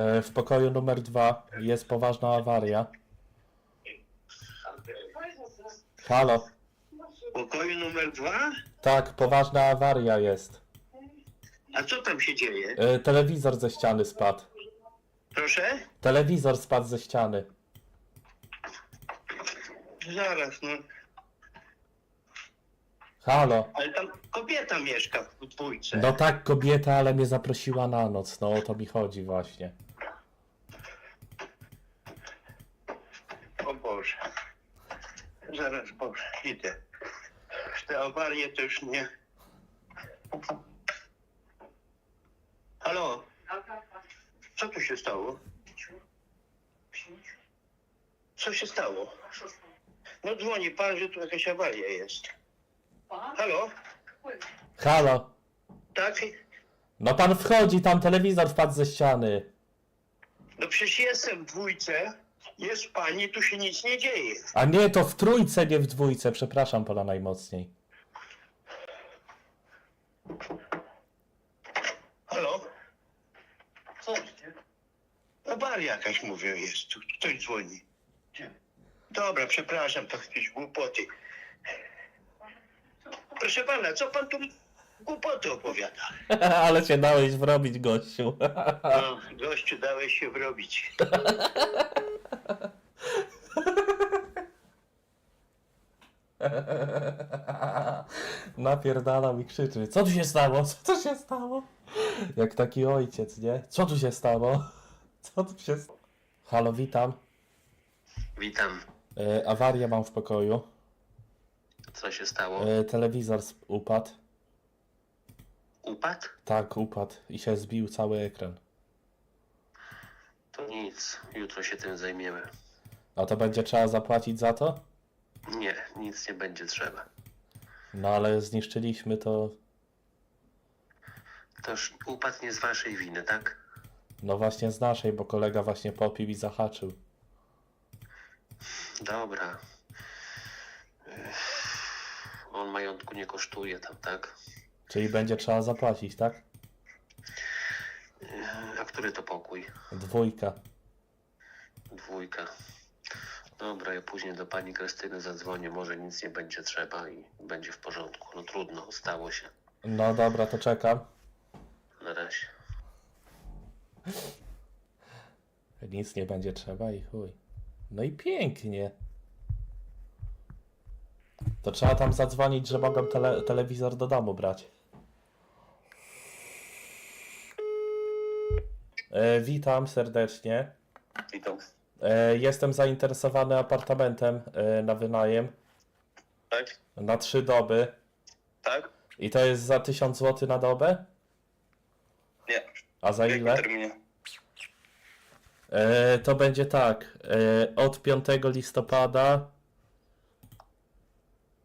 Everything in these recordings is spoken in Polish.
E, W pokoju numer dwa jest poważna awaria. Halo? W pokoju numer dwa? Tak, poważna awaria jest. A co tam się dzieje? E, Telewizor ze ściany spadł. Proszę? Telewizor spadł ze ściany. Zaraz, no. Halo? Ale tam kobieta mieszka w dwójce. No tak, kobieta, ale mnie zaprosiła na noc. No o to mi chodzi właśnie. O Boże. Zaraz, idę. Te awarie to już nie... Halo? Co tu się stało? Co się stało? No dzwoni pan, że tu jakaś awaria jest. Halo? Halo? Tak? No pan wchodzi, tam telewizor wpadł ze ściany. No przecież jestem w dwójce, jest pani, tu się nic nie dzieje. A nie, to w trójce, nie w dwójce. Przepraszam pana najmocniej. Halo? Co? Awaria jakaś mówią jest, tu ktoś dzwoni. Dobra, przepraszam, to jakieś głupoty. Proszę pana, co pan tu głupoty opowiada? ale się dałeś wrobić, gościu. No, gościu, dałeś się wrobić. Napierdala i krzyczy. Co tu się stało? Co tu się stało? Jak taki ojciec, nie? Co tu się stało? Co tu się stało? Halo, witam. Witam. E, awarię mam w pokoju. Co się stało? E, telewizor sp- upadł. Upadł? Tak, upadł i się zbił cały ekran. To nic. Jutro się tym zajmiemy. A to będzie trzeba zapłacić za to? Nie, nic nie będzie trzeba. No ale zniszczyliśmy to. Toż upadł nie z waszej winy, tak? No właśnie z naszej, bo kolega właśnie popił i zahaczył. Dobra. Ech, On majątku nie kosztuje tam, tak? Czyli będzie trzeba zapłacić, tak? A który to pokój? Dwójka. Dwójka. Dobra, ja później do pani Krystyny zadzwonię. Może nic nie będzie trzeba i będzie w porządku. No trudno, stało się. No dobra, to czekam. Na razie. Nic nie będzie trzeba i chuj. No i pięknie. To trzeba tam zadzwonić, że mogę tele telewizor do domu brać. Witam serdecznie. Witam. E, jestem zainteresowany apartamentem e, na wynajem Tak? na trzy doby. Tak? I to jest za 1000 zł na dobę? Nie. A za ile? terminie? E, to będzie tak. E, od 5 listopada.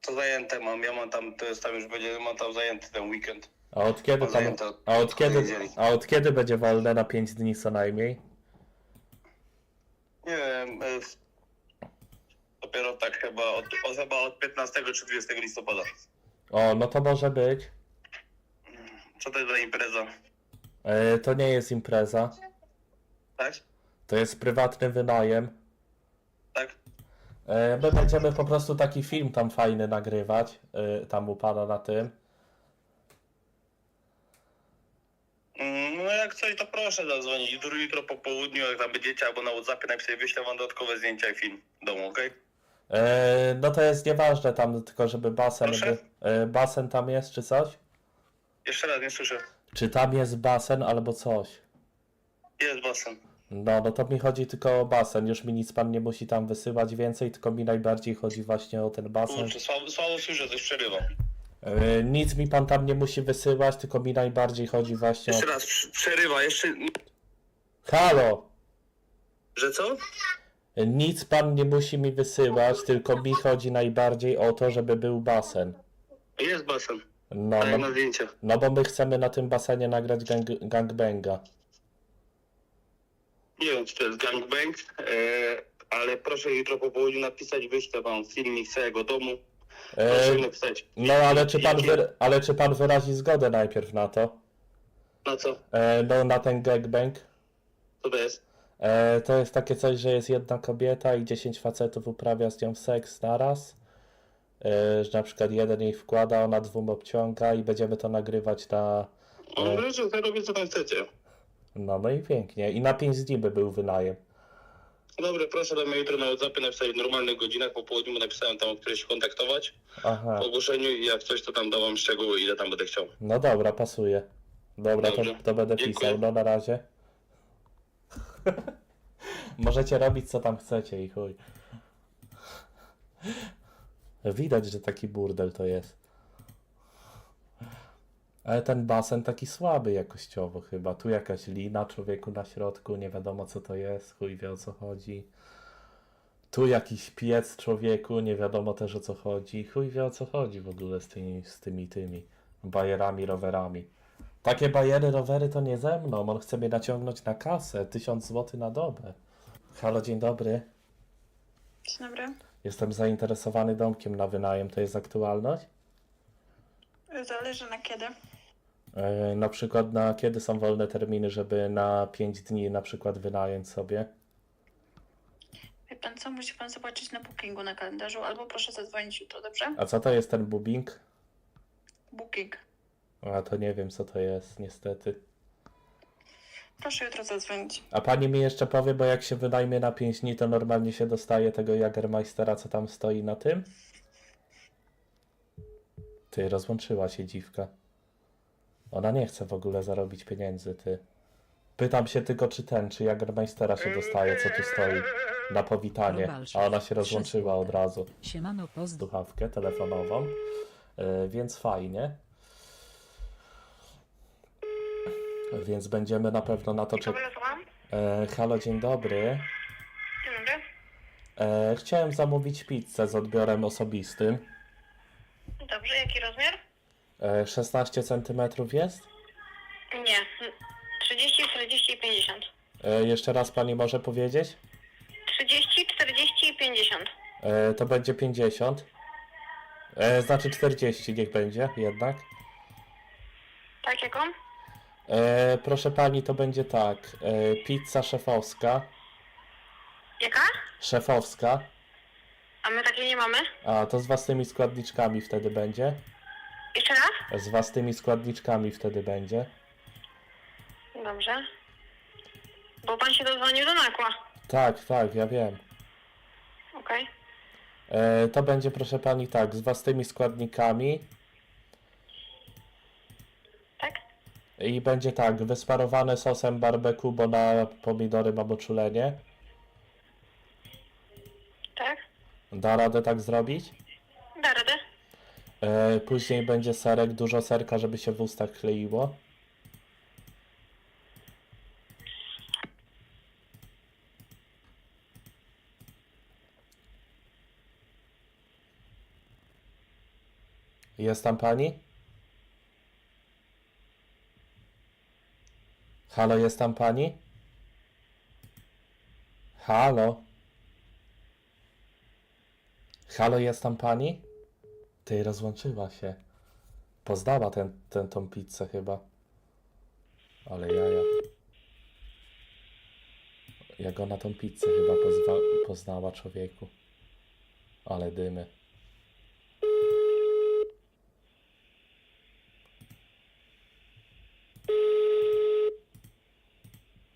To zajęte mam, ja mam tam, to jest tam już będzie, mam tam zajęty ten weekend. A od kiedy od- a od kiedy, a od kiedy będzie wolne na 5 dni co najmniej? Nie wiem, e, w- dopiero tak chyba od, o, chyba od 15 czy 20 listopada. O, no to może być. Co to jest za impreza? E, to nie jest impreza. Tak? To jest prywatny wynajem. Tak? E, my będziemy po prostu taki film tam fajny nagrywać. E, tam u pana na tym. Mm, No jak coś to proszę zadzwonić jutro, po południu, jak tam będziecie, albo na Whatsappie napisać, wyślę wam dodatkowe zdjęcia i film domu, okej? E, no to jest nieważne tam, tylko żeby basen. Proszę? By, e, basen tam jest czy coś? Jeszcze raz, nie słyszę. Czy tam jest basen albo coś? Jest basen. No, no to mi chodzi tylko o basen. Już mi nic pan nie musi tam wysyłać więcej, tylko mi najbardziej chodzi właśnie o ten basen. Kurczę, słabo, słabo słyszę, coś przerywa. E, nic mi pan tam nie musi wysyłać, tylko mi najbardziej chodzi właśnie o... Jeszcze raz, prz- przerywa, jeszcze... Halo! Że co? E, Nic pan nie musi mi wysyłać, tylko mi chodzi najbardziej o to, żeby był basen. Jest basen. No, no, na zdjęciach. no bo my chcemy na tym basenie nagrać gang, gangbanga. Nie wiem, czy to jest gangbang, e, ale proszę jutro po południu napisać, wyślę wam filmik całego domu. Proszę E, no ale czy, pan Jakie- wyra- ale czy pan wyrazi zgodę najpierw na to? Na co? E, no na ten gangbang? Co to jest? E, to jest takie coś, że jest jedna kobieta i 10 facetów uprawia z nią seks naraz. E, że na przykład jeden jej wkłada, ona dwóm obciąga i będziemy to nagrywać na... No, możecie sobie robić co tam chcecie. No, no i pięknie. I na 5 dni by był wynajem. Dobra, proszę do mnie jutro na WhatsAppie napisać w normalnych godzinach, po południu bo napisałem tam, o której się kontaktować. Aha. Po ogłoszeniu i jak coś, to tam dałam szczegóły, ile tam będę chciał. No dobra, pasuje. Dobra, to, Dobrze. to będę Dziękuję. pisał. No na razie. Możecie robić co tam chcecie i chuj. Widać, że taki burdel to jest. Ale ten basen taki słaby jakościowo chyba. Tu jakaś lina człowieku na środku, nie wiadomo co to jest, chuj wie o co chodzi. Tu jakiś piec człowieku, nie wiadomo też o co chodzi. Chuj wie o co chodzi w ogóle z tymi, z tymi, tymi bajerami, rowerami. Takie bajery, rowery to nie ze mną. On chce mnie naciągnąć na kasę. 1000 zł na dobę. Halo, dzień dobry. Dzień dobry. Jestem zainteresowany domkiem na wynajem. To jest aktualność? Zależy na kiedy. Yy, na przykład na kiedy są wolne terminy, żeby na 5 dni na przykład wynająć sobie? Wie pan co, musi pan zobaczyć na bookingu na kalendarzu, albo proszę zadzwonić jutro, dobrze? A co to jest ten bubing? Booking. A to nie wiem co to jest, niestety. Proszę jutro zadzwonić. A pani mi jeszcze powie, bo jak się wynajmie na 5 dni, to normalnie się dostaje tego Jagermeistera, co tam stoi na tym? Ty, rozłączyła się dziwka. Ona nie chce w ogóle zarobić pieniędzy, ty. Pytam się tylko, czy ten, czy Jagermeistera się dostaje, co tu stoi na powitanie. A ona się rozłączyła od razu. Siemano pozdro. Słuchawkę telefonową, yy, więc fajnie. Więc będziemy na pewno na to czekać. słucham? E, halo, dzień dobry. Dzień dobry. E, chciałem zamówić pizzę z odbiorem osobistym. Dobrze, jaki rozmiar? E, 16 cm jest? Nie. 30, 40 i 50. E, jeszcze raz pani może powiedzieć? 30, 40 i 50. E, to będzie 50. E, znaczy 40 niech będzie jednak. Tak, jaką? E, proszę pani, to będzie tak. E, pizza szefowska. Jaka? Szefowska. A my takiej nie mamy? A to z własnymi składniczkami wtedy będzie. Jeszcze raz? Z własnymi składniczkami wtedy będzie. Dobrze. Bo pan się dozwonił do nakła. Tak, tak, ja wiem. Okej. E, to będzie, proszę pani, tak, z własnymi składnikami. Tak? I będzie tak, wysmarowane sosem barbecue, bo na pomidory mam uczulenie. Tak? Da radę tak zrobić? E, później będzie serek, dużo serka, żeby się w ustach kleiło. Jest tam pani? Halo, jest tam pani? Halo? Halo, jest tam pani? Ty, rozłączyła się. Poznała ten, ten, tą pizzę chyba. Ale jaja. Jak ona tą pizzę chyba pozwa, poznała człowieku. Ale dymy.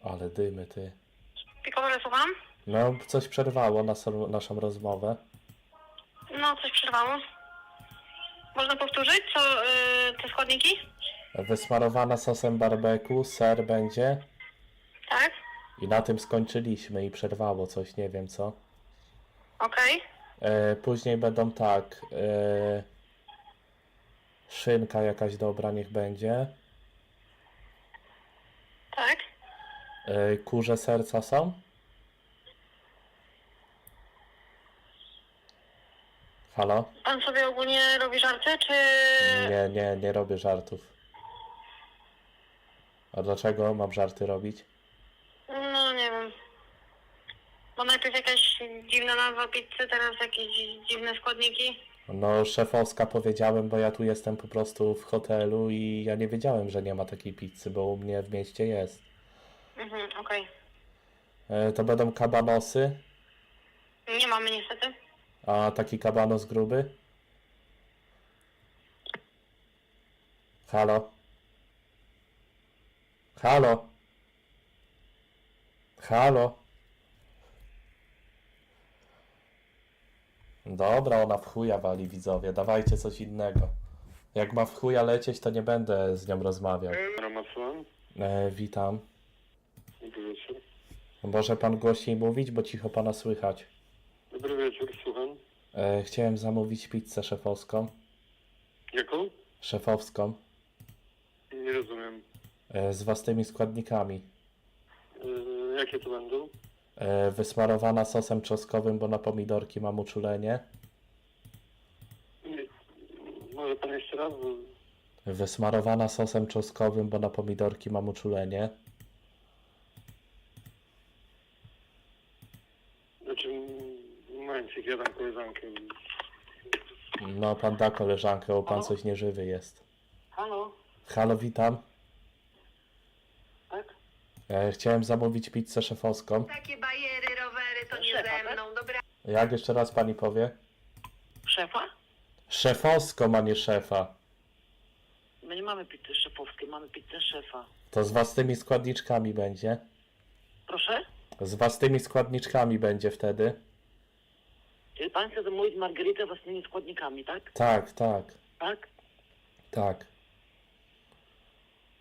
Ale dymy, ty. Pikowe słucham? No, coś przerwało nas, naszą rozmowę. No, coś przerwało. Można powtórzyć, co yy, te składniki? Wysmarowana sosem barbecue, ser będzie. Tak? I na tym skończyliśmy i przerwało coś, nie wiem co. Okej. E, później będą tak. E, szynka jakaś dobra niech będzie. Tak? E, kurze serca są? Halo? Pan sobie ogólnie robi żarty, czy... Nie, nie, nie robię żartów. A dlaczego mam żarty robić? No, nie wiem. Bo najpierw jakaś dziwna nazwa pizzy, teraz jakieś dziwne składniki. No, szefowska powiedziałem, bo ja tu jestem po prostu w hotelu i ja nie wiedziałem, że nie ma takiej pizzy, bo u mnie w mieście jest. Mhm, okej. E, to będą kabanosy, Nie mamy niestety. A taki kabanos gruby? Halo? Halo? Halo? Dobra, ona w chuja wali widzowie, dawajcie coś innego. Jak ma w chuja lecieć, to nie będę z nią rozmawiał. Ramasuan, E, witam. dobry wieczór. Może pan głośniej mówić, bo cicho pana słychać. Dobry wieczór, słucham. E, chciałem zamówić pizzę szefowską. Jaką? Szefowską. Nie rozumiem. E, z własnymi składnikami. Yy, jakie to będą? E, wysmarowana sosem czosnkowym, bo na pomidorki mam uczulenie. Nie. Może pan jeszcze raz? Bo... Wysmarowana sosem czosnkowym, bo na pomidorki mam uczulenie. Znaczy, momencik, ja dam koleżankę. No, pan da koleżankę, bo pan coś nieżywy jest. Halo, Halo, witam. tak? E, chciałem zamówić pizzę szefowską. Takie bajery, rowery to nie Szefa, ze tak? mną, dobra. Jak jeszcze raz pani powie? Szefa? Szefowską, a nie szefa. My nie mamy pizzy szefowskiej, mamy pizzę szefa. To z własnymi składniczkami będzie. Proszę? Z własnymi składniczkami będzie wtedy. Czyli pan chce zamówić margaritę własnymi składnikami, tak? Tak, tak, Tak? tak.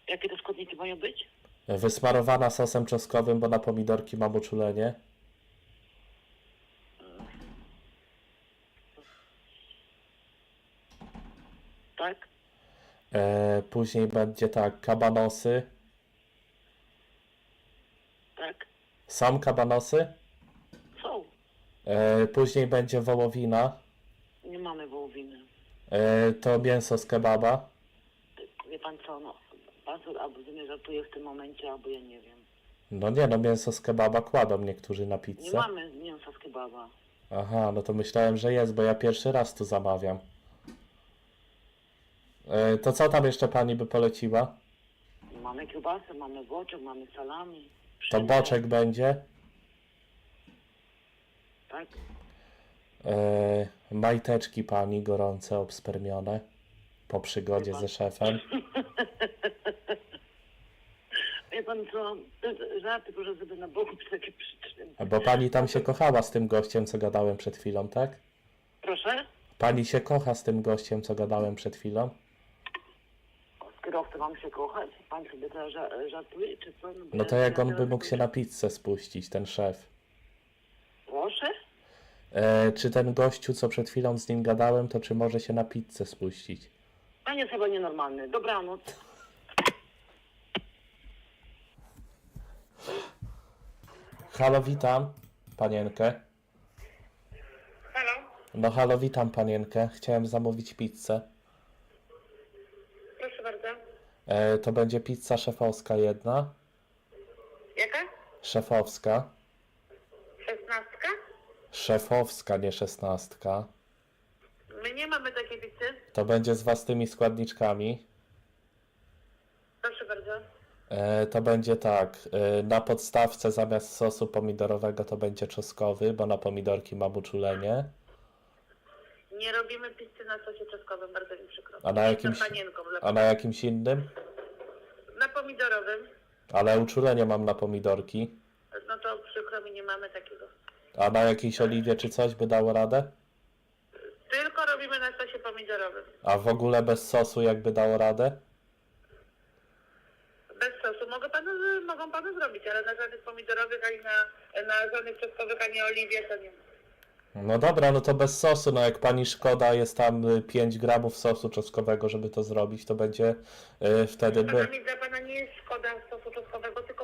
Jakie te składniki mają być? Wysmarowana sosem czosnkowym, bo na pomidorki mam uczulenie. Tak? E, później będzie tak, kabanosy. Tak? Są kabanosy. E, później będzie wołowina. Nie mamy wołowiny. E, to mięso z kebaba. Wie pan co, no, pan albo ze mnie żartuje w tym momencie, albo ja nie wiem. No nie, no mięso z kebaba kładą niektórzy na Nie pizzę. mamy mięsa z kebaba. Aha, no to myślałem, że jest, bo ja pierwszy raz tu zamawiam. E, to co tam jeszcze pani by poleciła? Mamy kiełbasę, mamy boczek, mamy salami. To boczek będzie. Tak? E, majteczki pani gorące, obspermione. Po przygodzie ze szefem. Wie pan co, żarty proszę sobie na boku takie przyczyny. Bo pani tam się kochała z tym gościem, co gadałem przed chwilą, tak? Proszę? Pani się kocha z tym gościem, co gadałem przed chwilą? Z kierowcą mam się kochać? Pan sobie teraz ża- żartuje, czy co? bo No to ja- jak ja on by mógł się na pizzę spuścić, ten szef? Proszę? E, czy ten gościu, co przed chwilą z nim gadałem, to czy może się na pizzę spuścić? Pan jest chyba nienormalny. Dobranoc. Halo, witam panienkę. Halo? No halo, witam panienkę. Chciałem zamówić pizzę. Proszę bardzo. E, to będzie pizza szefowska jedna. Jaka? Szefowska. Szefowska, nie szesnastka. My nie mamy takiej pizzy. To będzie z własnymi składniczkami. Proszę bardzo. E, to będzie tak. E, na podstawce zamiast sosu pomidorowego to będzie czosnkowy, bo na pomidorki mam uczulenie. Nie robimy pizzy na sosie czosnkowym, bardzo mi przykro. A na jakimś- Jestem panienką. Dla... A na jakimś innym? Na pomidorowym, Ale uczulenie mam na pomidorki. no to przykro mi, nie mamy takiego. A na jakiejś oliwie czy coś by dało radę? Tylko robimy na sosie pomidorowym. A w ogóle bez sosu jakby dało radę? Bez sosu mogę panu, mogą panu zrobić, ale na żadnych pomidorowych, ani na, na żadnych czosnkowych, ani oliwie to nie ma. No dobra, no to bez sosu. No jak pani szkoda jest tam y, 5 gramów sosu czosnkowego, żeby to zrobić, to będzie y, wtedy by. Czasami dla pana nie jest szkoda sosu czosnkowego, tylko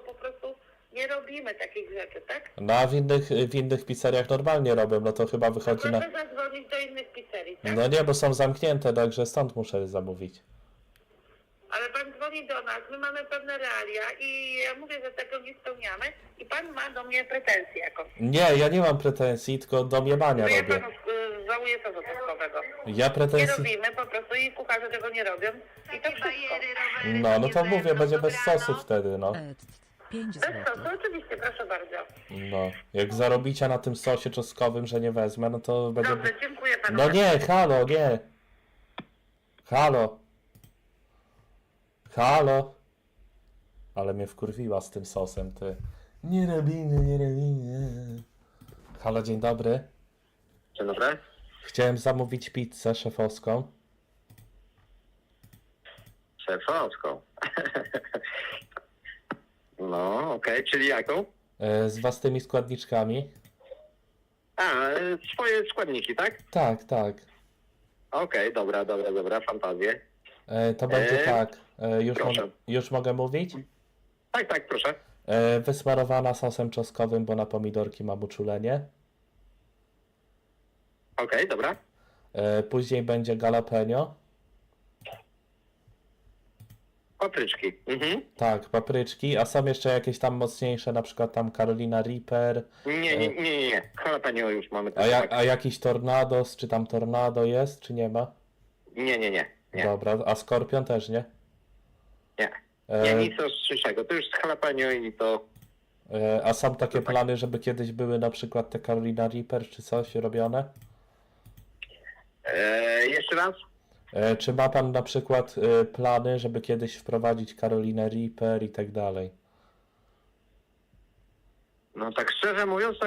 nie robimy takich rzeczy, tak? No a w innych, w innych pizzeriach normalnie robią, no to chyba wychodzi na. Proszę zadzwonić do innych pizzerii, tak? No nie, bo są zamknięte, także stąd muszę zamówić. Ale pan dzwoni do nas, my mamy pewne realia i ja mówię, że tego nie spełniamy i pan ma do mnie pretensje jakąś. Nie, ja nie mam pretensji, tylko do miebania To ja robię. panu y, żałuję sosu czosnkowego. Ja Nie pretensji. robimy po prostu i kucharze tego nie robią i to wszystko. No, no to mówię, będzie bez sosu wtedy, no. E, 5 Bez zł. sosu, oczywiście, proszę bardzo. No, jak zarobicie na tym sosie czosnkowym, że nie wezmę, no to będzie... Dobrze, dziękuję panu. No nie, halo, nie. Halo. Halo. Ale mnie wkurwiła z tym sosem, ty. Nie robimy, nie robimy. Halo, dzień dobry. Dzień dobry. Chciałem zamówić pizzę szefowską. Szefowską. No, okej, czyli jaką? e, Z własnymi składniczkami. A, e, swoje składniki, tak? Tak, tak. Okej, dobra, dobra, dobra, fantazję. E, To będzie E, tak. E, Już, proszę. mogę, już mogę mówić? Tak, tak, proszę. E, Wysmarowana sosem czosnkowym, bo na pomidorki mam uczulenie. Okej, dobra. E, Później będzie jalapeno. Papryczki. Mhm. Tak, papryczki, a są jeszcze jakieś tam mocniejsze, na przykład tam Carolina Reaper, Nie, nie, nie, nie, nie. Jalapeno już mamy. a, ja, a jakiś Tornados, czy tam Tornado jest, czy nie ma? Nie, nie, nie. Nie, Dobra, a Skorpion też nie? nie. E, Nie, nic ostrzejszego. To już z jalapeno i to... e, a są takie plany, żeby kiedyś były na przykład te Carolina Reaper, czy coś robione? E, jeszcze raz? E, czy ma pan na przykład e, plany, żeby kiedyś wprowadzić Carolinę Reaper i tak dalej? No tak szczerze mówiąc, to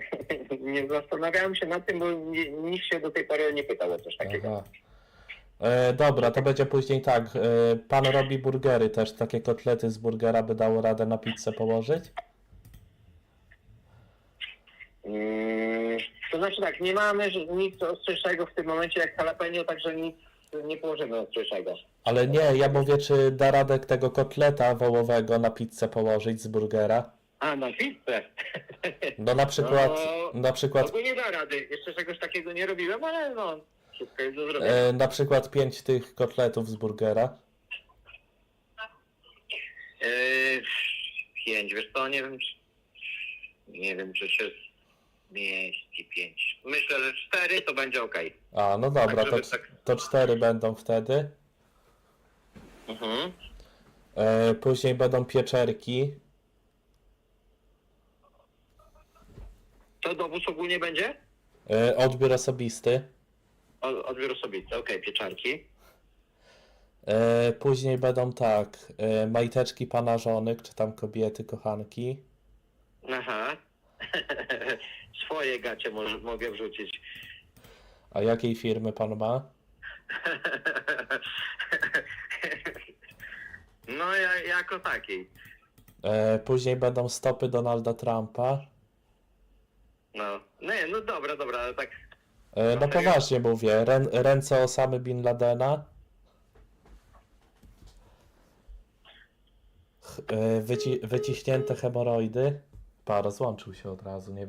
nie zastanawiałem się nad tym, bo nikt się do tej pory nie pytał o coś takiego. Aha. E, dobra, to będzie później tak. E, pan robi burgery też, takie kotlety z burgera by dało radę na pizzę położyć? Mm, to znaczy tak, nie mamy nic ostrzejszego w tym momencie jak jalapeno, także nic nie położymy ostrzejszego. Ale nie, ja mówię, czy da radę tego kotleta wołowego na pizzę położyć z burgera? A, na pizzę? No na przykład, No, na przykład, Ogólnie da rady. Jeszcze czegoś takiego nie robiłem, ale no, wszystko jest do zrobienia. e, na przykład pięć tych kotletów z burgera. Eee, pięć, wiesz co, nie wiem, czy, nie wiem, czy się zmieści pięć. Myślę, że cztery to będzie okej. A, no dobra, Tak, to, żeby tak- to cztery będą wtedy. Mhm. E, później będą pieczerki. To dowóz ogólnie będzie? E, odbiór osobisty. O, odbiór osobisty, okej, pieczarki. E, później będą tak, e, majteczki pana żonek, czy tam kobiety, kochanki. Aha. Swoje gacie może, mogę wrzucić. A jakiej firmy pan ma? No, ja, jako takiej. E, później będą stopy Donalda Trumpa. No, nie, no dobra, dobra, ale tak. E, no poważnie mówię, rę, ręce Osamy Bin Ladena. Ch- e, wyci, wyciśnięte hemoroidy. Pa, rozłączył się od razu, nie